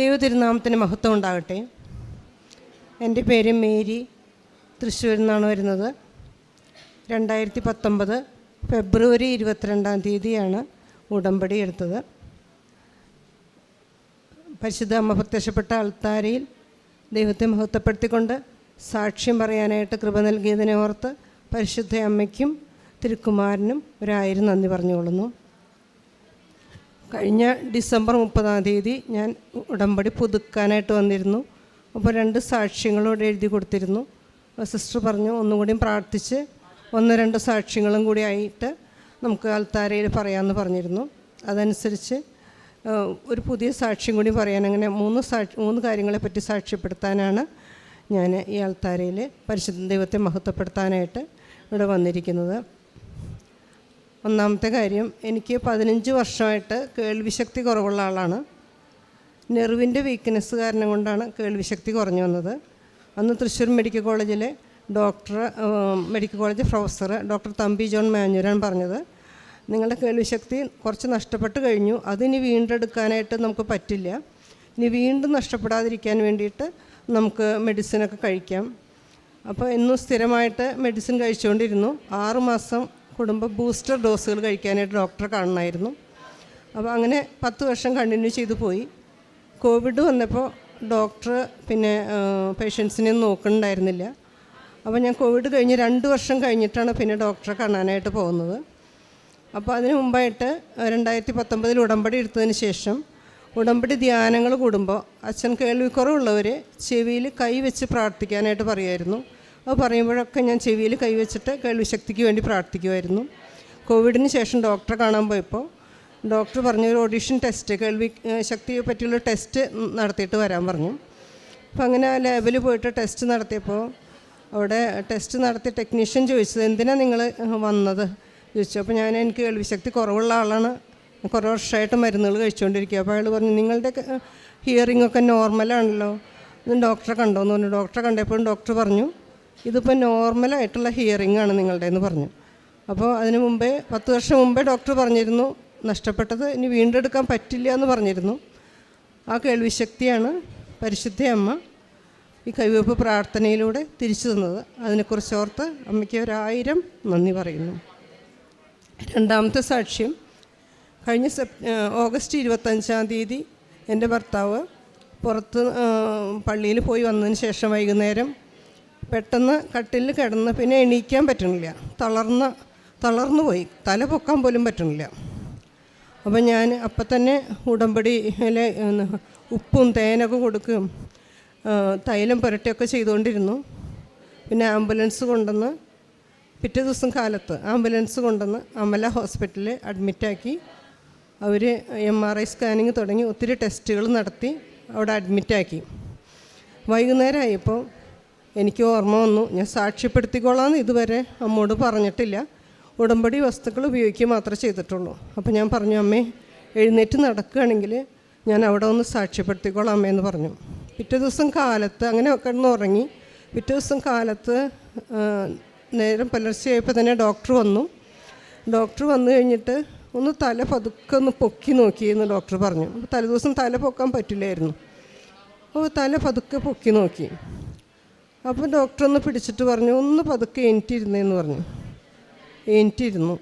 ദൈവ തിരുനാമത്തിന് മഹത്വം ഉണ്ടാകട്ടെ. എന്റെ പേര് മേരി. തൃശ്ശൂരിൽ നിന്നാണ് വരുന്നത്. രണ്ടായിരത്തി പത്തൊമ്പത് ഫെബ്രുവരി ഇരുപത്തിരണ്ടാം തീയതിയാണ് ഉടമ്പടി എടുത്തത്. പരിശുദ്ധ അമ്മ പ്രത്യക്ഷപ്പെട്ട അൾത്താരയിൽ ദൈവത്തെ മഹത്വപ്പെടുത്തിക്കൊണ്ട് സാക്ഷ്യം പറയാനായിട്ട് കൃപ നൽകിയതിനെ ഓർത്ത് പരിശുദ്ധ അമ്മയ്ക്കും തിരുക്കുമാരനും ഒരായിരം നന്ദി പറഞ്ഞുകൊള്ളുന്നു. കഴിഞ്ഞ ഡിസംബർ മുപ്പതാം തീയതി ഞാൻ ഉടമ്പടി പുതുക്കാനായിട്ട് വന്നിരുന്നു. അപ്പോൾ രണ്ട് സാക്ഷ്യങ്ങളോട് എഴുതി കൊടുത്തിരുന്നു. സിസ്റ്റർ പറഞ്ഞു ഒന്നും കൂടിയും പ്രാർത്ഥിച്ച് ഒന്ന് രണ്ട് സാക്ഷ്യങ്ങളും കൂടി ആയിട്ട് നമുക്ക് അൽത്താരയിൽ പറയാമെന്ന് പറഞ്ഞിരുന്നു. അതനുസരിച്ച് ഒരു പുതിയ സാക്ഷ്യം കൂടി പറയാൻ അങ്ങനെ മൂന്ന് സാക്ഷി മൂന്ന് കാര്യങ്ങളെപ്പറ്റി സാക്ഷ്യപ്പെടുത്താനാണ് ഞാൻ ഈ അൽത്താരയിൽ പരിശുദ്ധ ദൈവത്തെ മഹത്വപ്പെടുത്താനായിട്ട് ഇവിടെ വന്നിരിക്കുന്നത്. ഒന്നാമത്തെ കാര്യം എനിക്ക് പതിനഞ്ച് വർഷമായിട്ട് കേൾവിശക്തി കുറവുള്ള ആളാണ്. നെർവിന്റെ വീക്ക്നെസ് കാരണം കൊണ്ടാണ് കേൾവിശക്തി കുറഞ്ഞു വന്നത്. അന്ന് തൃശ്ശൂർ മെഡിക്കൽ കോളേജിലെ doctor medical college professor doctor Thampi John മാഞ്ഞൂരാണ് പറഞ്ഞത്. നിങ്ങളുടെ കേൾവിശക്തി കുറച്ച് നഷ്ടപ്പെട്ട് കഴിഞ്ഞു. അതിനി വീണ്ടെടുക്കാനായിട്ട് നമുക്ക് പറ്റില്ല. ഇനി വീണ്ടും നഷ്ടപ്പെടാതിരിക്കാൻ വേണ്ടിയിട്ട് നമുക്ക് മെഡിസിനൊക്കെ കഴിക്കാം. അപ്പോൾ എന്നും സ്ഥിരമായിട്ട് മെഡിസിൻ കഴിച്ചുകൊണ്ടിരുന്നു. ആറുമാസം കൂടുമ്പോൾ ബൂസ്റ്റർ ഡോസുകൾ കഴിക്കാനായിട്ട് ഡോക്ടറെ കാണണമായിരുന്നു അപ്പോൾ അങ്ങനെ പത്ത് വർഷം കണ്ടിന്യൂ ചെയ്തു പോയി. കോവിഡ് വന്നപ്പോൾ ഡോക്ടർ പിന്നെ പേഷ്യൻസിനെ നോക്കുന്നുണ്ടായിരുന്നില്ല അപ്പോൾ ഞാൻ കോവിഡ് കഴിഞ്ഞ് രണ്ട് വർഷം കഴിഞ്ഞിട്ടാണ് പിന്നെ ഡോക്ടറെ കാണാനായിട്ട് പോകുന്നത്. അപ്പോൾ അതിന് മുമ്പായിട്ട് രണ്ടായിരത്തി പത്തൊമ്പതിൽ ഉടമ്പടി എടുത്തതിന് ശേഷം ഉടമ്പടി ധ്യാനങ്ങൾ കൂടുമ്പോൾ അച്ഛൻ കേൾവിക്കുറവുള്ളവർ ചെവിയിൽ കൈ വെച്ച് പ്രാർത്ഥിക്കാനായിട്ട് പറയുമായിരുന്നു അത് പറയുമ്പോഴൊക്കെ ഞാൻ ചെവിയിൽ കൈവച്ചിട്ട് കേൾവിശക്തിക്ക് വേണ്ടി പ്രാർത്ഥിക്കുമായിരുന്നു കോവിഡിന് ശേഷം ഡോക്ടറെ കാണാൻ പോയപ്പോൾ ഡോക്ടർ പറഞ്ഞു ഒരു ഓഡീഷൻ ടെസ്റ്റ് കേൾവി ശക്തിയെ പറ്റിയുള്ള ടെസ്റ്റ് നടത്തിയിട്ട് വരാൻ പറഞ്ഞു. അപ്പോൾ അങ്ങനെ ആ ലാബിൽ പോയിട്ട് ടെസ്റ്റ് നടത്തിയപ്പോൾ അവിടെ ടെസ്റ്റ് നടത്തിയ ടെക്നീഷ്യൻ ചോദിച്ചത് എന്തിനാണ് നിങ്ങൾ വന്നത്? ചോദിച്ചു. അപ്പോൾ ഞാൻ എനിക്ക് കേൾവിശക്തി കുറവുള്ള ആളാണ്. കുറേ വർഷമായിട്ട് മരുന്നുകൾ കഴിച്ചുകൊണ്ടിരിക്കുക അപ്പോൾ അയാൾ പറഞ്ഞു നിങ്ങളുടെ ഹിയറിംഗ് ഒക്കെ നോർമലാണല്ലോ ഡോക്ടറെ ഡോക്ടറെ കണ്ടോന്ന് പറഞ്ഞു. ഡോക്ടറെ കണ്ടപ്പോഴും ഡോക്ടർ പറഞ്ഞു ഇതിപ്പോൾ നോർമലായിട്ടുള്ള ഹിയറിംഗ് ആണ് നിങ്ങളുടെ എന്ന് പറഞ്ഞു. അപ്പോൾ അതിന് മുമ്പേ പത്ത് വർഷം മുമ്പേ ഡോക്ടർ പറഞ്ഞിരുന്നു നഷ്ടപ്പെട്ടത് ഇനി വീണ്ടെടുക്കാൻ പറ്റില്ല എന്ന് പറഞ്ഞിരുന്നു. ആ കേൾവിശക്തിയാണ് പരിശുദ്ധ അമ്മ ഈ കൈവയ്പ്പ് പ്രാർത്ഥനയിലൂടെ തിരിച്ചു തന്നത്. അതിനെക്കുറിച്ച് ഓർത്ത് അമ്മയ്ക്ക് ഒരായിരം നന്ദി പറയുന്നു. രണ്ടാമത്തെ സാക്ഷ്യം കഴിഞ്ഞ സെപ് ഓഗസ്റ്റ് ഇരുപത്തഞ്ചാം തീയതി എന്റെ ഭർത്താവ് പുറത്ത് പള്ളിയിൽ പോയി വന്നതിന് ശേഷം വൈകുന്നേരം പെട്ടെന്ന് കട്ടിലിൽ കിടന്ന് പിന്നെ എണീക്കാൻ പറ്റണില്ല. തളർന്ന് തളർന്നു പോയി. തല പൊക്കാൻ പോലും പറ്റണില്ല. അപ്പം ഞാൻ അപ്പം തന്നെ ഉടമ്പടിയിലെ ഉം, ഉപ്പും തേനൊക്കെ കൊടുക്കുകയും തൈലം പുരട്ടിയൊക്കെ ചെയ്തുകൊണ്ടിരുന്നു പിന്നെ ആംബുലൻസ് കൊണ്ടുവന്ന് പിറ്റേ ദിവസം കാലത്ത് ആംബുലൻസ് കൊണ്ടുവന്ന് അമല ഹോസ്പിറ്റലിൽ അഡ്മിറ്റാക്കി അവർ എം ആർ ഐ സ്കാനിങ് തുടങ്ങി ഒത്തിരി ടെസ്റ്റുകൾ നടത്തി അവിടെ അഡ്മിറ്റാക്കി വൈകുന്നേരമായപ്പോൾ എനിക്ക് ഓർമ്മ വന്നു. ഞാൻ സാക്ഷ്യപ്പെടുത്തിക്കോളാമെന്ന് ഇതുവരെ അമ്മോട് പറഞ്ഞിട്ടില്ല. ഉടമ്പടി വസ്തുക്കൾ ഉപയോഗിക്കുക മാത്രമേ ചെയ്തിട്ടുള്ളൂ. അപ്പോൾ ഞാൻ പറഞ്ഞു അമ്മേ എഴുന്നേറ്റ് നടക്കുകയാണെങ്കിൽ ഞാൻ അവിടെ ഒന്ന് സാക്ഷ്യപ്പെടുത്തിക്കോളാം അമ്മയെന്ന് പറഞ്ഞു. പിറ്റേ ദിവസം കാലത്ത് അങ്ങനെ കിടന്ന് ഉറങ്ങി പിറ്റേ ദിവസം കാലത്ത് നേരം പുലർച്ചെയായപ്പോൾ തന്നെ ഡോക്ടർ വന്നു. ഡോക്ടർ വന്നു കഴിഞ്ഞിട്ട് ഒന്ന് തല പതുക്കെ ഒന്ന് പൊക്കി നോക്കിയെന്ന് ഡോക്ടർ പറഞ്ഞു. അപ്പോൾ തലേദിവസം തല പൊക്കാൻ പറ്റില്ലായിരുന്നു. അപ്പോൾ തല പതുക്കെ പൊക്കി നോക്കി. അപ്പോൾ ഡോക്ടർ ഒന്ന് പിടിച്ചിട്ട് പറഞ്ഞു ഒന്ന് പതുക്കെ എനിക്കിരുന്നേന്ന് പറഞ്ഞു. എനിക്കിരുന്നു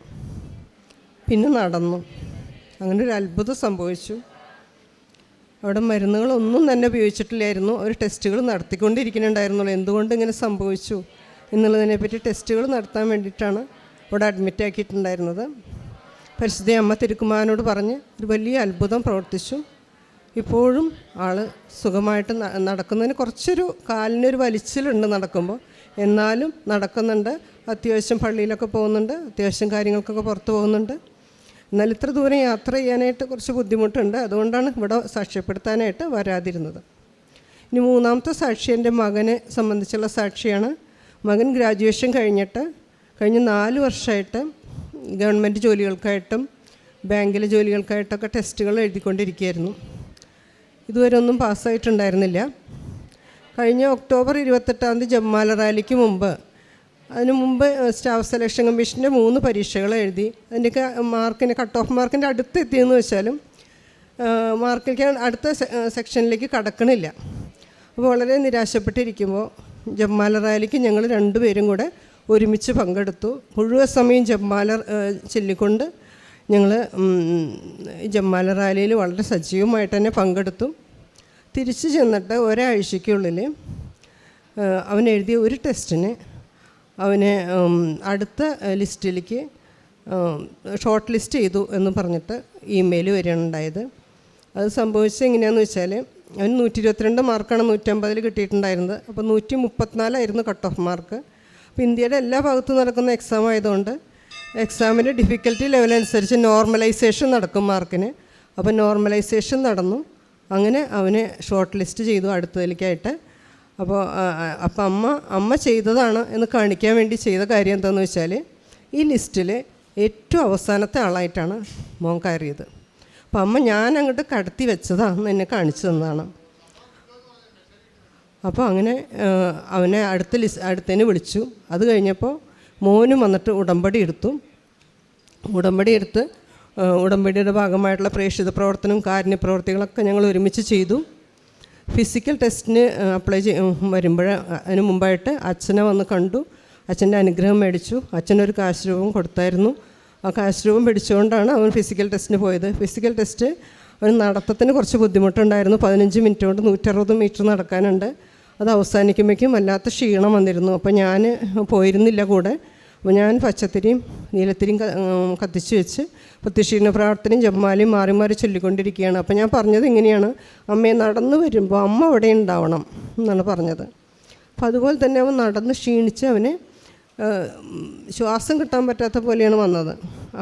പിന്നെ നടന്നു. അങ്ങനെ ഒരു അത്ഭുതം സംഭവിച്ചു. അവിടെ മരുന്നുകളൊന്നും തന്നെ ഉപയോഗിച്ചിട്ടില്ലായിരുന്നു. അവർ ടെസ്റ്റുകൾ നടത്തിക്കൊണ്ടിരിക്കുന്നുണ്ടായിരുന്നുള്ളൂ. എന്തുകൊണ്ട് ഇങ്ങനെ സംഭവിച്ചു എന്നുള്ളതിനെ പറ്റി ടെസ്റ്റുകൾ നടത്താൻ വേണ്ടിയിട്ടാണ് ഇവിടെ അഡ്മിറ്റ് ആക്കിയിട്ടുണ്ടായിരുന്നത്. പരിശുദ്ധ അമ്മ തിരുക്കുമാരനോട് പറഞ്ഞ് ഒരു വലിയ അത്ഭുതം പ്രവർത്തിച്ചു. ഇപ്പോഴും ആൾ സുഖമായിട്ട് നടക്കുന്നതിന് കുറച്ചൊരു കാലിനൊരു വലിച്ചിലുണ്ട് നടക്കുമ്പോൾ എന്നാലും നടക്കുന്നുണ്ട്. അത്യാവശ്യം പള്ളിയിലൊക്കെ പോകുന്നുണ്ട്. അത്യാവശ്യം കാര്യങ്ങൾക്കൊക്കെ പുറത്ത് പോകുന്നുണ്ട്. എന്നാൽ ഇത്ര ദൂരം യാത്ര ചെയ്യാനായിട്ട് കുറച്ച് ബുദ്ധിമുട്ടുണ്ട്. അതുകൊണ്ടാണ് ഇവിടെ സാക്ഷ്യപ്പെടുത്താനായിട്ട് വരാതിരുന്നത്. ഇനി മൂന്നാമത്തെ സാക്ഷി എന്റെ മകനെ സംബന്ധിച്ചുള്ള സാക്ഷിയാണ്. മകൻ ഗ്രാജുവേഷൻ കഴിഞ്ഞിട്ട് കഴിഞ്ഞ നാല് വർഷമായിട്ട് ഗവൺമെന്റ് ജോലികൾക്കായിട്ടും ബാങ്കിലെ ജോലികൾക്കായിട്ടൊക്കെ ടെസ്റ്റുകൾ എഴുതിക്കൊണ്ടിരിക്കുകയായിരുന്നു. ഇതുവരെ ഒന്നും പാസ്സായിട്ടുണ്ടായിരുന്നില്ല. കഴിഞ്ഞ ഒക്ടോബർ ഇരുപത്തെട്ടാം തീയതി ജമ്മാല റാലിക്ക് മുമ്പ് അതിനു മുമ്പ് സ്റ്റാഫ് സെലക്ഷൻ കമ്മീഷന്റെ മൂന്ന് പരീക്ഷകൾ എഴുതി. അതിന്റെയൊക്കെ മാർക്കിന് കട്ട് ഓഫ് മാർക്കിന്റെ അടുത്ത് എത്തിയെന്ന് വെച്ചാലും മാർക്കിലേക്ക് അടുത്ത സെക്ഷനിലേക്ക് കടക്കണില്ല. അപ്പോൾ വളരെ നിരാശപ്പെട്ടിരിക്കുമ്പോൾ ജമ്മാല റാലിക്ക് ഞങ്ങൾ രണ്ടുപേരും കൂടെ ഒരുമിച്ച് പങ്കെടുത്തു. മുഴുവൻ സമയം ജമ്മാല ചൊല്ലിക്കൊണ്ട് ഞങ്ങൾ ജമ്മാല റാലിയിൽ വളരെ സജീവമായിട്ട് തന്നെ പങ്കെടുത്തു. തിരിച്ചു ചെന്നിട്ട് ഒരാഴ്ചയ്ക്കുള്ളിൽ അവൻ എഴുതിയ ഒരു ടെസ്റ്റിന് അവനെ അടുത്ത ലിസ്റ്റിലേക്ക് ഷോർട്ട് ലിസ്റ്റ് ചെയ്തു എന്ന് പറഞ്ഞിട്ട് ഇമെയിൽ വരികയുണ്ടായത് അത് സംഭവിച്ചത് എങ്ങനെയാണെന്ന് വെച്ചാൽ അവൻ നൂറ്റി ഇരുപത്തിരണ്ട് മാർക്കാണ് നൂറ്റമ്പതിൽ കിട്ടിയിട്ടുണ്ടായിരുന്നത്. അപ്പോൾ നൂറ്റി മുപ്പത്തിനാലായിരുന്നു കട്ട് ഓഫ് മാർക്ക് അപ്പോൾ ഇന്ത്യയുടെ എല്ലാ ഭാഗത്തും നടക്കുന്ന എക്സാം ആയതുകൊണ്ട് എക്സാമിന്റെ ഡിഫിക്കൽറ്റി ലെവൽ അനുസരിച്ച് നോർമലൈസേഷൻ നടക്കും മാർക്കിന്. അപ്പോൾ നോർമലൈസേഷൻ നടന്നു. അങ്ങനെ അവനെ ഷോർട്ട് ലിസ്റ്റ് ചെയ്തു അടുത്തതിലേക്കായിട്ട്. അപ്പോൾ അപ്പം അമ്മ അമ്മ ചെയ്തതാണ് എന്ന് കാണിക്കാൻ വേണ്ടി ചെയ്ത കാര്യം എന്താണെന്ന് വെച്ചാൽ ഈ ലിസ്റ്റിൽ ഏറ്റവും അവസാനത്തെ ആളായിട്ടാണ് മോൻ കയറിയത്. അപ്പം അമ്മ ഞാൻ അങ്ങോട്ട് കടത്തി വെച്ചതാണെന്ന് എന്നെ കാണിച്ചു തന്നതാണ്. അപ്പോൾ അങ്ങനെ അവനെ അടുത്ത ലിസ് അടുത്തതിന് വിളിച്ചു. അത് കഴിഞ്ഞപ്പോൾ മോനും വന്നിട്ട് ഉടമ്പടി എടുത്തു. ഉടമ്പടി എടുത്ത് ഉടമ്പടിയുടെ ഭാഗമായിട്ടുള്ള പ്രേക്ഷിത പ്രവർത്തനവും കാരുണ്യ പ്രവർത്തികളൊക്കെ ഞങ്ങൾ ഒരുമിച്ച് ചെയ്തു. ഫിസിക്കൽ ടെസ്റ്റിന് അപ്ലൈ ചെയ് വരുമ്പോൾ അതിന് മുമ്പായിട്ട് അച്ഛനെ വന്ന് കണ്ടു. അച്ഛന്റെ അനുഗ്രഹം മേടിച്ചു. അച്ഛനൊരു കാശ് രൂപം കൊടുത്തായിരുന്നു. ആ കാശ് രൂപം പിടിച്ചുകൊണ്ടാണ് അവൻ ഫിസിക്കൽ ടെസ്റ്റിന് പോയത്. ഫിസിക്കൽ ടെസ്റ്റ് അവന് നടത്തത്തിന് കുറച്ച് ബുദ്ധിമുട്ടുണ്ടായിരുന്നു. പതിനഞ്ച് മിനിറ്റ് കൊണ്ട് നൂറ്ററുപത് മീറ്റർ നടക്കാനുണ്ട്. അത് അവസാനിക്കുമ്പോഴേക്കും വല്ലാത്ത ക്ഷീണം വന്നിരുന്നു. അപ്പോൾ ഞാൻ പോയിരുന്നില്ല കൂടെ. അപ്പോൾ ഞാൻ പച്ചത്തിരിയും നീലത്തിരിയും കത്തിച്ച് വെച്ച് പ്രത്യക്ഷീണ പ്രാർത്ഥനയും ജമ്മാലിയും മാറി മാറി ചൊല്ലിക്കൊണ്ടിരിക്കുകയാണ്. അപ്പോൾ ഞാൻ പറഞ്ഞത് ഇങ്ങനെയാണ്. അമ്മയെ നടന്നു വരുമ്പോൾ അമ്മ അവിടെ ഉണ്ടാവണം എന്നാണ് പറഞ്ഞത്. അപ്പോൾ അതുപോലെ തന്നെ അവൻ നടന്ന് ക്ഷീണിച്ച് അവന് ശ്വാസം കിട്ടാൻ പറ്റാത്ത പോലെയാണ് വന്നത്.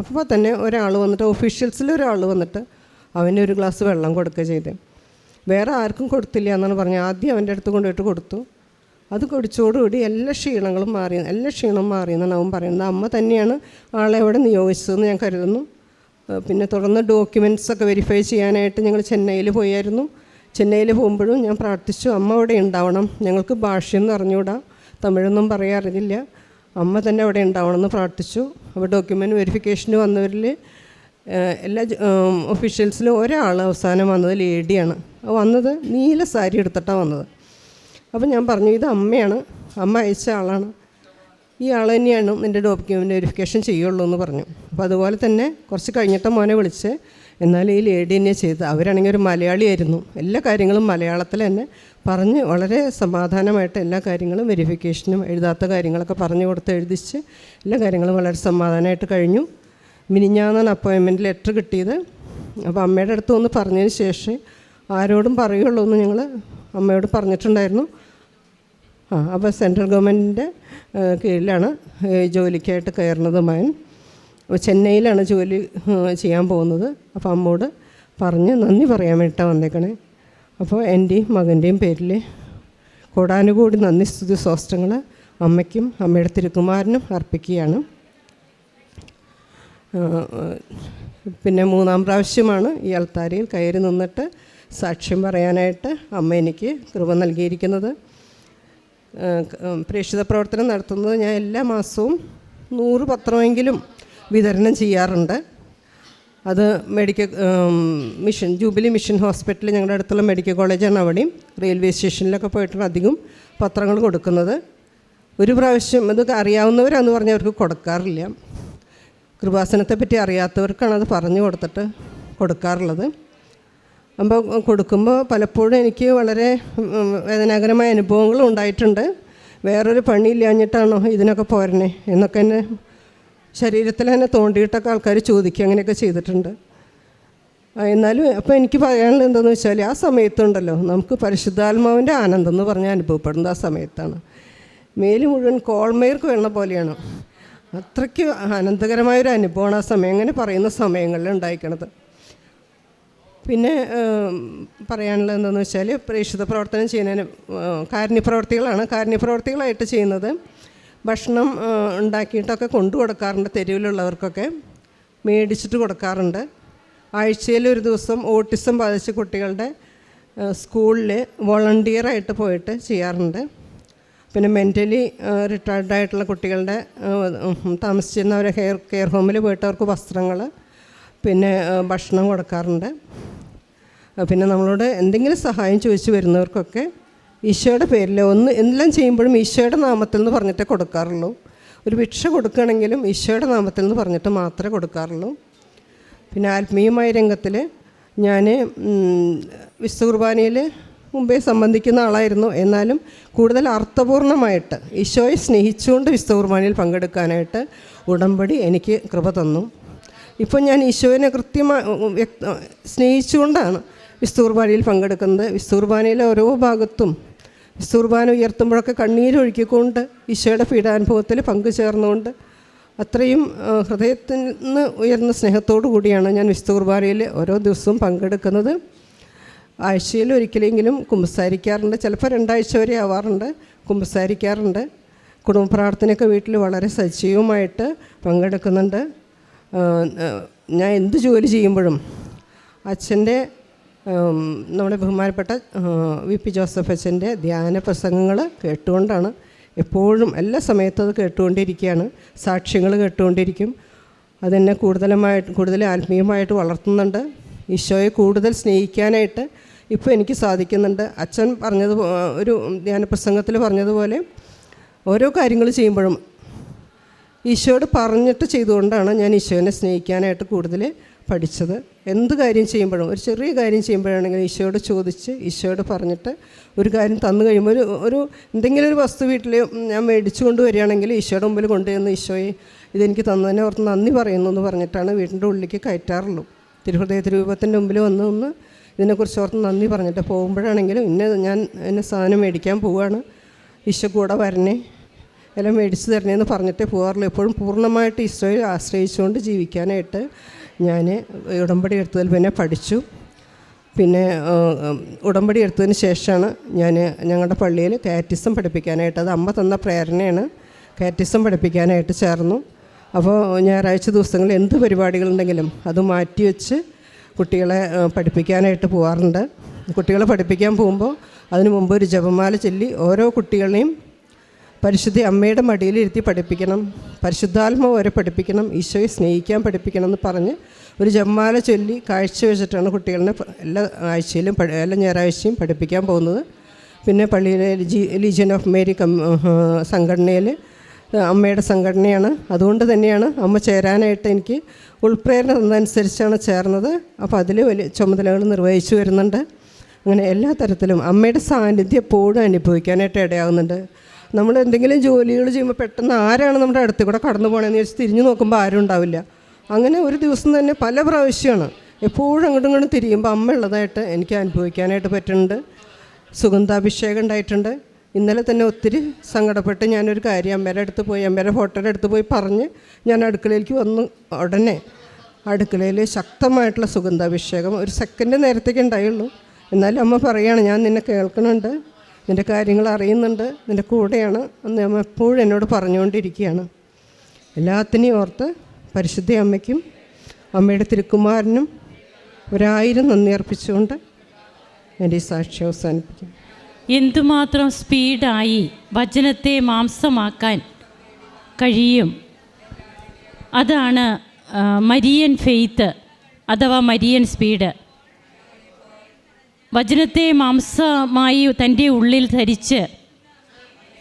അപ്പോൾ തന്നെ ഒരാൾ വന്നിട്ട് ഒഫീഷ്യൽസിൽ ഒരാൾ വന്നിട്ട് അവന് ഒരു ഗ്ലാസ് വെള്ളം കൊടുക്കുക ചെയ്തത് വേറെ ആർക്കും കൊടുത്തില്ല എന്നാണ് പറഞ്ഞത്. ആദ്യം അവന്റെ അടുത്ത് കൊണ്ടുപോയിട്ട് കൊടുത്തു. അത് കുടിച്ചോടുകൂടി എല്ലാ ക്ഷീണങ്ങളും മാറി എല്ലാ ക്ഷീണവും മാറി എന്നാണ് അവൻ പറയുന്നത്. അമ്മ തന്നെയാണ് ആളെ അവിടെ നിയോഗിച്ചതെന്ന് ഞാൻ കരുതുന്നു. പിന്നെ തുടർന്ന് ഡോക്യുമെന്റ്സ് ഒക്കെ വെരിഫൈ ചെയ്യാനായിട്ട് ഞങ്ങൾ ചെന്നൈയിൽ പോയായിരുന്നു. ചെന്നൈയിൽ പോകുമ്പോഴും ഞാൻ പ്രാർത്ഥിച്ചു അമ്മ അവിടെ ഉണ്ടാവണം. ഞങ്ങൾക്ക് ഭാഷയൊന്നും അറിഞ്ഞുകൂടാ. തമിഴൊന്നും പറയാറില്ല. അമ്മ തന്നെ അവിടെ ഉണ്ടാവണമെന്ന് പ്രാർത്ഥിച്ചു. അപ്പോൾ ഡോക്യുമെന്റ് വെരിഫിക്കേഷന് വന്നവരിൽ എല്ലാ ഒഫീഷ്യൽസിലും ഒരാൾ അവസാനം വന്നത് ലേഡിയാണ്. വന്നത് നീല സാരി എടുത്തിട്ടാണ് വന്നത്. അപ്പോൾ ഞാൻ പറഞ്ഞു ഇത് അമ്മയാണ്. അമ്മ അയച്ച ആളാണ്. ഈ ആൾ തന്നെയാണ് നിന്റെ ഡോക്യുമെന്റ് വെരിഫിക്കേഷൻ ചെയ്യുള്ളൂ എന്ന് പറഞ്ഞു. അപ്പോൾ അതുപോലെ തന്നെ കുറച്ച് കഴിഞ്ഞിട്ട് മോനെ വിളിച്ച് എന്നാൽ ഈ ലേഡി തന്നെ ചെയ്ത് അവരാണെങ്കിൽ ഒരു മലയാളിയായിരുന്നു. എല്ലാ കാര്യങ്ങളും മലയാളത്തിൽ തന്നെ പറഞ്ഞ് വളരെ സമാധാനമായിട്ട് എല്ലാ കാര്യങ്ങളും വെരിഫിക്കേഷനും എഴുതാത്ത കാര്യങ്ങളൊക്കെ പറഞ്ഞു കൊടുത്ത് എഴുതിച്ച് എല്ലാ കാര്യങ്ങളും വളരെ സമാധാനമായിട്ട് കഴിഞ്ഞു. മിനിഞ്ഞാന്നാണ് അപ്പോയിൻമെന്റ് ലെറ്റർ കിട്ടിയത്. അപ്പോൾ അമ്മയുടെ അടുത്ത് ഒന്ന് പറഞ്ഞതിന് ശേഷം ആരോടും പറയുള്ളൂ എന്ന് ഞങ്ങൾ അമ്മയോട് പറഞ്ഞിട്ടുണ്ടായിരുന്നു. ആ അപ്പോൾ സെൻട്രൽ ഗവൺമെന്റിന്റെ കീഴിലാണ് ജോലിക്കായിട്ട് കയറുന്നത് മകൻ. അപ്പോൾ ചെന്നൈയിലാണ് ജോലി ചെയ്യാൻ പോകുന്നത്. അപ്പോൾ അമ്മോട് പറഞ്ഞ് നന്ദി പറയാൻ വേണ്ടിയിട്ടാണ് വന്നേക്കണേ. അപ്പോൾ എന്റെയും മകന്റെയും പേരിൽ കോടാനുകൂടി നന്ദി സ്തുതി സ്വസ്ഥങ്ങൾ അമ്മയ്ക്കും അമ്മയുടെ തിരുക്കുമാരനും അർപ്പിക്കുകയാണ്. പിന്നെ മൂന്നാം പ്രാവശ്യമാണ് ഈ അൾത്താരയിൽ കയറി നിന്നിട്ട് സാക്ഷ്യം പറയാനായിട്ട് അമ്മ എനിക്ക് കൃപ നൽകിയിരിക്കുന്നത്. പ്രേക്ഷിത പ്രവർത്തനം നടത്തുന്നത് ഞാൻ എല്ലാ മാസവും നൂറ് പത്രമെങ്കിലും വിതരണം ചെയ്യാറുണ്ട്. അത് medical mission jubilee mission hospital ഞങ്ങളുടെ അടുത്തുള്ള മെഡിക്കൽ കോളേജാണ് അവിടെയും. റെയിൽവേ സ്റ്റേഷനിലൊക്കെ പോയിട്ടാണ് അധികം പത്രങ്ങൾ കൊടുക്കുന്നത്. ഒരു പ്രാവശ്യം ഇത് അറിയാവുന്നവരാന്ന് പറഞ്ഞവർക്ക് കൊടുക്കാറില്ല. കൃപാസനത്തെ പറ്റി അറിയാത്തവർക്കാണ് അത് പറഞ്ഞു കൊടുത്തിട്ട് കൊടുക്കാറുള്ളത്. അപ്പോൾ കൊടുക്കുമ്പോൾ പലപ്പോഴും എനിക്ക് വളരെ വേദനാകരമായ അനുഭവങ്ങളും ഉണ്ടായിട്ടുണ്ട്. വേറൊരു പണിയില്ലാഞ്ഞിട്ടാണോ ഇതിനൊക്കെ പോരണേ എന്നൊക്കെ എന്നെ ശരീരത്തിൽ തന്നെ തോണ്ടിയിട്ടൊക്കെ ആൾക്കാർ ചോദിക്കുക അങ്ങനെയൊക്കെ ചെയ്തിട്ടുണ്ട്. എന്നാലും അപ്പോൾ എനിക്ക് പറയാനുള്ളത് എന്താണെന്ന് വെച്ചാൽ ആ സമയത്തുണ്ടല്ലോ നമുക്ക് പരിശുദ്ധാത്മാവിന്റെ ആനന്ദം എന്ന് പറഞ്ഞാൽ അനുഭവപ്പെടുന്നത് ആ സമയത്താണ്. മേൽ മുഴുവൻ കോൾമയർക്ക് വീണ പോലെയാണ്. അത്രയ്ക്ക് ആനന്ദകരമായൊരു അനുഭവമാണ് ആ സമയം. അങ്ങനെ പറയുന്ന സമയങ്ങളിൽ ഉണ്ടായിക്കണത്. പിന്നെ പറയാനുള്ളത് എന്താണെന്ന് വെച്ചാൽ പ്രേക്ഷിത പ്രവർത്തനം ചെയ്യുന്നതിന് കാരുണ്യപ്രവർത്തികളാണ്. കാരുണ്യപ്രവർത്തികളായിട്ട് ചെയ്യുന്നത് ഭക്ഷണം ഉണ്ടാക്കിയിട്ടൊക്കെ കൊണ്ടു കൊടുക്കാറുണ്ട് തെരുവിലുള്ളവർക്കൊക്കെ. മേടിച്ചിട്ട് കൊടുക്കാറുണ്ട്. ആഴ്ചയിൽ ഒരു ദിവസം ഓട്ടിസം ബാധിച്ച കുട്ടികളുടെ സ്കൂളിൽ വോളണ്ടിയറായിട്ട് പോയിട്ട് ചെയ്യാറുണ്ട്. പിന്നെ മെന്റലി റിട്ടയർഡ് ആയിട്ടുള്ള കുട്ടികളുടെ താമസിച്ചിരുന്നവരെ കെയർ കെയർ ഹോമിൽ പോയിട്ട് അവർക്ക് വസ്ത്രങ്ങൾ പിന്നെ ഭക്ഷണം കൊടുക്കാറുണ്ട്. പിന്നെ നമ്മളോട് എന്തെങ്കിലും സഹായം ചോദിച്ചു വരുന്നവർക്കൊക്കെ ഈശോയുടെ പേരിൽ ഒന്ന് എല്ലാം ചെയ്യുമ്പോഴും ഈശോയുടെ നാമത്തിൽ നിന്ന് പറഞ്ഞിട്ടേ കൊടുക്കാറുള്ളൂ. ഒരു ഭിക്ഷ കൊടുക്കുകയാണെങ്കിലും ഈശോയുടെ നാമത്തിൽ നിന്ന് പറഞ്ഞിട്ട് മാത്രമേ കൊടുക്കാറുള്ളൂ. പിന്നെ ആത്മീയമായ രംഗത്തിൽ ഞാൻ വിശ്വ കുർബാനയിൽ മുമ്പേ സംബന്ധിക്കുന്ന ആളായിരുന്നു. എന്നാലും കൂടുതൽ അർത്ഥപൂർണമായിട്ട് ഈശോയെ സ്നേഹിച്ചുകൊണ്ട് വിശുദ്ധ കുർബാനയിൽ പങ്കെടുക്കാനായിട്ട് ഉടമ്പടി എനിക്ക് കൃപ തന്നു. ഇപ്പോൾ ഞാൻ ഈശോനെ കൃത്യമായി സ്നേഹിച്ചുകൊണ്ടാണ് വിശുദ്ധ കുർബാനയിൽ പങ്കെടുക്കുന്നത്. വിശുദ്ധ കുർബാനയിലെ ഓരോ ഭാഗത്തും വിശുദ്ധ കുർബാന ഉയർത്തുമ്പോഴൊക്കെ കണ്ണീരൊഴുക്കിക്കൊണ്ട് ഈശോയുടെ പീഡാനുഭവത്തിൽ പങ്കുചേർന്നുകൊണ്ട് അത്രയും ഹൃദയത്തിൽ നിന്ന് ഉയർന്ന സ്നേഹത്തോടു കൂടിയാണ് ഞാൻ വിശുദ്ധ കുർബാനയിൽ ഓരോ ദിവസവും പങ്കെടുക്കുന്നത്. ആഴ്ചയിൽ ഒരിക്കലെങ്കിലും കുമ്പസാരിക്കാറുണ്ട്. ചിലപ്പോൾ രണ്ടാഴ്ച വരെ ആവാറുണ്ട്. കുമ്പസാരിക്കാറുണ്ട്. കുടുംബ പ്രാർത്ഥനയൊക്കെ വീട്ടിൽ വളരെ സജീവമായിട്ട് പങ്കെടുക്കുന്നുണ്ട്. ഞാൻ എന്ത് ജോലി ചെയ്യുമ്പോഴും അച്ഛന്റെ നമ്മുടെ ബഹുമാനപ്പെട്ട വി പി ജോസഫ് അച്ഛന്റെ ധ്യാന പ്രസംഗങ്ങൾ കേട്ടുകൊണ്ടാണ് എപ്പോഴും എല്ലാ സമയത്തും അത് കേട്ടുകൊണ്ടിരിക്കുകയാണ്. സാക്ഷ്യങ്ങൾ കേട്ടുകൊണ്ടിരിക്കും. അതെന്നെ കൂടുതലുമായിട്ട് കൂടുതൽ ആത്മീയമായിട്ട് വളർത്തുന്നുണ്ട്. ഈശോയെ കൂടുതൽ സ്നേഹിക്കാനായിട്ട് ഇപ്പോൾ എനിക്ക് സാധിക്കുന്നുണ്ട്. അച്ഛൻ പറഞ്ഞത് ഒരു ധ്യാനപ്രസംഗത്തിൽ പറഞ്ഞതുപോലെ ഓരോ കാര്യങ്ങൾ ചെയ്യുമ്പോഴും ഈശോയോട് പറഞ്ഞിട്ട് ചെയ്തുകൊണ്ടാണ് ഞാൻ ഈശോനെ സ്നേഹിക്കാനായിട്ട് കൂടുതൽ പഠിച്ചത്. എന്ത് കാര്യം ചെയ്യുമ്പോഴും ഒരു ചെറിയ കാര്യം ചെയ്യുമ്പോഴാണെങ്കിലും ഈശോയോട് ചോദിച്ച് ഈശോയോട് പറഞ്ഞിട്ട് ഒരു കാര്യം തന്നു കഴിയുമ്പോൾ ഒരു ഒരു എന്തെങ്കിലും ഒരു വസ്തു വീട്ടിൽ ഞാൻ മേടിച്ചു കൊണ്ടുവരികയാണെങ്കിൽ ഈശോയുടെ മുമ്പിൽ കൊണ്ടുവന്ന് ഈശോയെ ഇതെനിക്ക് തന്നതിനെ ഓർത്ത് നന്ദി പറയുന്നു എന്ന് പറഞ്ഞിട്ടാണ് വീടിന്റെ ഉള്ളിലേക്ക് കയറ്റാറുള്ളൂ. തിരുഹൃദയ തിരുരൂപത്തിന്റെ മുമ്പിൽ വന്ന് ഒന്ന് ഇതിനെക്കുറിച്ച് ഓർത്ത് നന്ദി പറഞ്ഞിട്ട് പോകുമ്പോഴാണെങ്കിലും ഇന്ന ഞാൻ എന്നെ സാധനം മേടിക്കാൻ പോവുകയാണ് ഈശോ കൂടെ വരണേ. എല്ലാം മേടിച്ചു തരണേന്ന് പറഞ്ഞിട്ടേ പോകാറുള്ളൂ എപ്പോഴും പൂർണമായിട്ട് ഈശോയെ ആശ്രയിച്ചുകൊണ്ട് ജീവിക്കാനായിട്ട് ഞാൻ ഉടമ്പടി എടുത്തതിൽ പിന്നെ പഠിച്ചു. പിന്നെ ഉടമ്പടി എടുത്തതിന് ശേഷമാണ് ഞാൻ ഞങ്ങളുടെ പള്ളിയിൽ കാറ്റിസം പഠിപ്പിക്കാനായിട്ട് അത് അമ്മ തന്ന പ്രേരണയാണ് കാറ്റിസം പഠിപ്പിക്കാനായിട്ട് ചേർന്നു. അപ്പോൾ ഞായറാഴ്ച ദിവസങ്ങളിൽ എന്ത് പരിപാടികളുണ്ടെങ്കിലും അത് മാറ്റിവെച്ച് കുട്ടികളെ പഠിപ്പിക്കാനായിട്ട് പോകാറുണ്ട് കുട്ടികളെ പഠിപ്പിക്കാൻ പോകുമ്പോൾ അതിനു മുമ്പ് ഒരു ജപമാല ചൊല്ലി ഓരോ കുട്ടികളെയും പരിശുദ്ധ അമ്മയുടെ മടിയിലിരുത്തി പഠിപ്പിക്കണം. പരിശുദ്ധാത്മ ഓരോ പഠിപ്പിക്കണം. ഈശോയെ സ്നേഹിക്കാൻ പഠിപ്പിക്കണം എന്ന് പറഞ്ഞ് ഒരു ജപമാല ചൊല്ലി കാഴ്ച വെച്ചിട്ടാണ് കുട്ടികളെ എല്ലാ ആഴ്ചയിലും എല്ലാ ഞായറാഴ്ചയും പഠിപ്പിക്കാൻ പോകുന്നത്. പിന്നെ പള്ളിയിലെ ലീജിയൻ ഓഫ് മേരി കം സംഘടനയിൽ അമ്മയുടെ സംഘടനയാണ്. അതുകൊണ്ട് തന്നെയാണ് അമ്മ ചേരാനായിട്ട് എനിക്ക് ഉൾപ്രേരണ തന്നതനുസരിച്ചാണ് ചേർന്നത്. അപ്പോൾ അതിൽ വലിയ ചുമതലകൾ നിർവഹിച്ചു വരുന്നുണ്ട്. അങ്ങനെ എല്ലാ തരത്തിലും അമ്മയുടെ സാന്നിധ്യം എപ്പോഴും അനുഭവിക്കാനായിട്ട് ഇടയാകുന്നുണ്ട്. നമ്മൾ എന്തെങ്കിലും ജോലികൾ ചെയ്യുമ്പോൾ പെട്ടെന്ന് ആരാണ് നമ്മുടെ അടുത്ത് കൂടെ കടന്നു പോകണമെന്ന് വെച്ച് തിരിഞ്ഞു നോക്കുമ്പോൾ ആരും ഉണ്ടാവില്ല. അങ്ങനെ ഒരു ദിവസം തന്നെ പല പ്രാവശ്യമാണ് എപ്പോഴും അങ്ങോട്ടും ഇങ്ങോട്ടും തിരിയുമ്പോൾ അമ്മ ഉള്ളതായിട്ട് എനിക്ക് അനുഭവിക്കാനായിട്ട് പറ്റുന്നുണ്ട്. സുഗന്ധാഭിഷേകം ഉണ്ടായിട്ടുണ്ട്. ഇന്നലെ തന്നെ ഒത്തിരി സങ്കടപ്പെട്ട് ഞാനൊരു കാര്യം അമ്മേരെ അടുത്ത് പോയി അമ്മേരെ ഫോട്ടോയുടെ അടുത്ത് പോയി പറഞ്ഞ് ഞാൻ അടുക്കളയിലേക്ക് വന്നു. ഉടനെ അടുക്കളയിൽ ശക്തമായിട്ടുള്ള സുഗന്ധാഭിഷേകം ഒരു സെക്കൻഡ് നേരത്തേക്ക് ഉണ്ടായുള്ളൂ. എന്നാലും അമ്മ പറയുകയാണ് ഞാൻ നിന്നെ കേൾക്കുന്നുണ്ട് നിന്റെ കാര്യങ്ങൾ അറിയുന്നുണ്ട് നിന്റെ കൂടെയാണ് എന്ന് അമ്മ എപ്പോഴും എന്നോട് പറഞ്ഞുകൊണ്ടിരിക്കുകയാണ്. എല്ലാത്തിനെയും ഓർത്ത് പരിശുദ്ധ അമ്മയ്ക്കും അമ്മയുടെ തിരുക്കുമാരനും ഒരായിരം നന്ദി അർപ്പിച്ചുകൊണ്ട് എന്റെ ഈ സാക്ഷി അവസാനിപ്പിക്കും എന്തുമാത്രം സ്പീഡായി വചനത്തെ മാംസമാക്കാൻ കഴിയും? അതാണ് മരിയൻ ഫെയ്ത്ത് അഥവാ മരിയൻ സ്പീഡ് വചനത്തെ മാംസമായി തന്റെ ഉള്ളിൽ ധരിച്ച്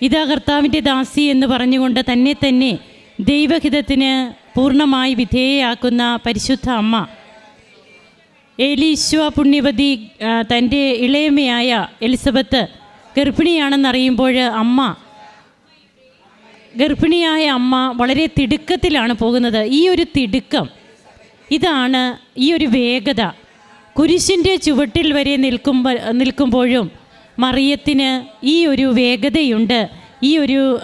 ഇതാ കർത്താവിന്റെ ദാസി എന്ന് പറഞ്ഞുകൊണ്ട് തന്നെ തന്നെ ദൈവഹിതത്തിന് പൂർണമായി വിധേയയാക്കുന്ന പരിശുദ്ധ അമ്മ ഏലീശ്വ പുണ്യവതി തന്റെ ഇളയമയായ എലിസബത്ത് ഗർഭിണിയാണെന്നറിയുമ്പോൾ അമ്മ ഗർഭിണിയായ അമ്മ വളരെ തിടുക്കത്തിലാണ് പോകുന്നത്. ഈ ഒരു തിടുക്കം ഇതാണ് ഈ ഒരു വേഗത. കുരിശിന്റെ ചുവട്ടിൽ വരെ നിൽക്കുമ്പോൾ നിൽക്കുമ്പോഴും മറിയത്തിന് ഈ ഒരു വേഗതയുണ്ട്. ഈ ഒരു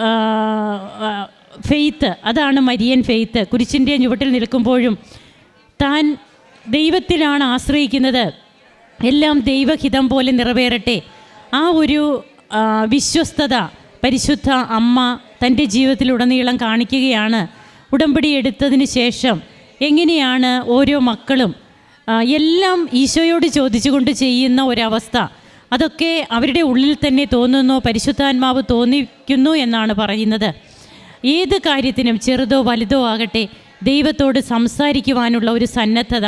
ഫെയ്ത്ത് അതാണ് മരിയൻ ഫെയ്ത്ത് കുരിശിന്റെ ചുവട്ടിൽ നിൽക്കുമ്പോഴും താൻ ദൈവത്തിലാണ് ആശ്രയിക്കുന്നത്. എല്ലാം ദൈവഹിതം പോലെ നിറവേറട്ടെ. ആ ഒരു വിശ്വസ്തത പരിശുദ്ധ അമ്മ തന്റെ ജീവിതത്തിലുടനീളം കാണിക്കുകയാണ്. ഉടമ്പടി എടുത്തതിന് ശേഷം എങ്ങനെയാണ് ഓരോ മക്കളും എല്ലാം ഈശോയോട് ചോദിച്ചുകൊണ്ട് ചെയ്യുന്ന ഒരവസ്ഥ. അതൊക്കെ അവരുടെ ഉള്ളിൽ തന്നെ തോന്നുന്നു പരിശുദ്ധാത്മാവ് തോന്നിക്കുന്നു എന്നാണ് പറയുന്നത്. ഏത് കാര്യത്തിനും ചെറുതോ വലുതോ ആകട്ടെ ദൈവത്തോട് സംസാരിക്കുവാനുള്ള ഒരു സന്നദ്ധത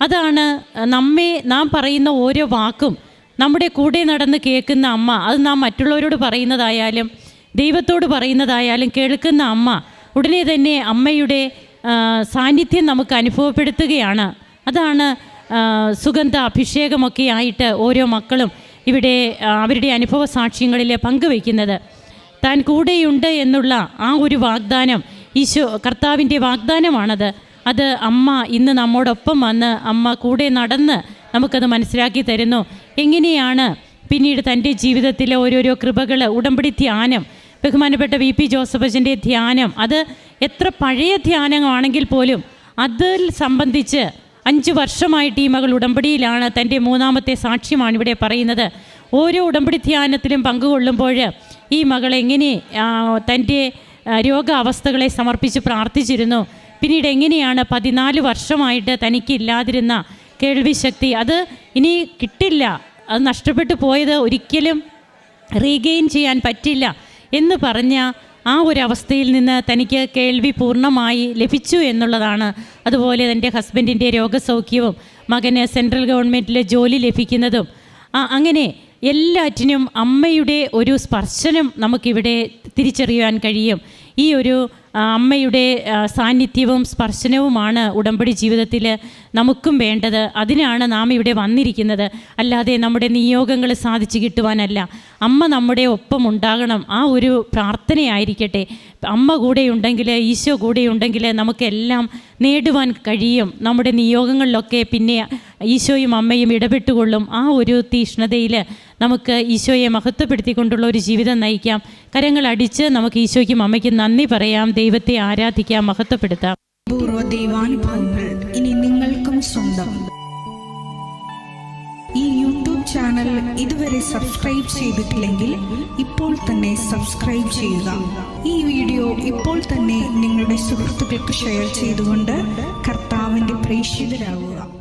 അതാണ് നമ്മെ നാം പറയുന്ന ഓരോ വാക്കും നമ്മുടെ കൂടെ നടന്ന് കേൾക്കുന്ന അമ്മ. അത് നാം മറ്റുള്ളവരോട് പറയുന്നതായാലും ദൈവത്തോട് പറയുന്നതായാലും കേൾക്കുന്ന അമ്മ ഉടനെ തന്നെ അമ്മയുടെ സാന്നിധ്യം നമുക്ക് അനുഭവപ്പെടുത്തുകയാണ്. അതാണ് സുഗന്ധ അഭിഷേകമൊക്കെ ആയിട്ട് ഓരോ മക്കളും ഇവിടെ അവരുടെ അനുഭവ സാക്ഷ്യങ്ങളിൽ പങ്കുവയ്ക്കുന്നത്. താൻ കൂടെയുണ്ട് എന്നുള്ള ആ ഒരു വാഗ്ദാനം ഈശോ കർത്താവിന്റെ വാഗ്ദാനമാണത്. അത് അമ്മ ഇന്ന് നമ്മോടൊപ്പം വന്ന് അമ്മ കൂടെ നടന്ന് നമുക്കത് മനസ്സിലാക്കി തരുന്നു. എങ്ങനെയാണ് പിന്നീട് തന്റെ ജീവിതത്തിലെ ഓരോരോ കൃപകൾ ഉടമ്പടി ധ്യാനം ബഹുമാനപ്പെട്ട വി പി ജോസഫ് അച്ഛന്റെ ധ്യാനം അത് എത്ര പഴയ ധ്യാനമാണെങ്കിൽ പോലും അതിൽ സംബന്ധിച്ച് അഞ്ച് വർഷമായിട്ട് ഈ മകൾ ഉടമ്പടിയിലാണ് തന്റെ മൂന്നാമത്തെ സാക്ഷ്യമാണ് ഇവിടെ പറയുന്നത്. ഓരോ ഉടമ്പടി ധ്യാനത്തിലും പങ്കുകൊള്ളുമ്പോൾ ഈ മകൾ എങ്ങനെ തന്റെ രോഗാവസ്ഥകളെ സമർപ്പിച്ച് പ്രാർത്ഥിച്ചിരുന്നു. പിന്നീട് എങ്ങനെയാണ് പതിനാല് വർഷമായിട്ട് തനിക്കില്ലാതിരുന്ന കേൾവിശക്തി അത് ഇനി കിട്ടില്ല. അത് നഷ്ടപ്പെട്ടു പോയത് ഒരിക്കലും റീഗെയിൻ ചെയ്യാൻ പറ്റില്ല എന്ന് പറഞ്ഞ ആ ഒരു അവസ്ഥയിൽ നിന്ന് തനിക്ക് കേൾവി പൂർണമായി ലഭിച്ചു എന്നുള്ളതാണ്. അതുപോലെ എന്റെ ഹസ്ബൻഡിന്റെ രോഗസൗഖ്യവും മകന് സെൻട്രൽ ഗവൺമെന്റിലെ ജോലി ലഭിക്കുന്നതും അങ്ങനെ എല്ലാറ്റിനും അമ്മയുടെ ഒരു സ്പർശനം നമുക്കിവിടെ തിരിച്ചറിയുവാൻ കഴിയും. ഈ ഒരു അമ്മയുടെ സാന്നിധ്യവും സ്പർശനവുമാണ് ഉടമ്പടി ജീവിതത്തിൽ നമുക്കും വേണ്ടത്. അതിനാണ് നാം ഇവിടെ വന്നിരിക്കുന്നത്. അല്ലാതെ നമ്മുടെ നിയോഗങ്ങൾ സാധിച്ചു കിട്ടുവാനല്ല. അമ്മ നമ്മുടെ ഒപ്പം ഉണ്ടാകണം. ആ ഒരു പ്രാർത്ഥനയായിരിക്കട്ടെ. അമ്മ കൂടെയുണ്ടെങ്കിൽ ഈശോ കൂടെയുണ്ടെങ്കിൽ നമുക്കെല്ലാം നേടുവാൻ കഴിയും. നമ്മുടെ നിയോഗങ്ങളിലൊക്കെ പിന്നെ ഈശോയും അമ്മയും ഇടപെട്ടുകൊള്ളും. ആ ഒരു തീഷ്ണതയിൽ നമുക്ക് ഈശോയെ മഹത്വപ്പെടുത്തിക്കൊണ്ടുള്ള ഒരു ജീവിതം നയിക്കാം. കരങ്ങൾ അടിച്ച് നമുക്ക് ഈശോയ്ക്കും അമ്മയ്ക്കും നന്ദി പറയാം. ദൈവത്തെ ആരാധിക്കാം മഹത്വപ്പെടുത്താം. പൂർവ ഇനി നിങ്ങൾക്കും സ്വന്തം. ഈ യൂട്യൂബ് ചാനൽ ഇതുവരെ സബ്സ്ക്രൈബ് ചെയ്തിട്ടില്ലെങ്കിൽ ഇപ്പോൾ തന്നെ സബ്സ്ക്രൈബ് ചെയ്യുക. ഈ വീഡിയോ ഇപ്പോൾ തന്നെ നിങ്ങളുടെ സുഹൃത്തുക്കൾക്ക് ഷെയർ ചെയ്തുകൊണ്ട് കർത്താവിന്റെ പ്രേക്ഷിതരാകുക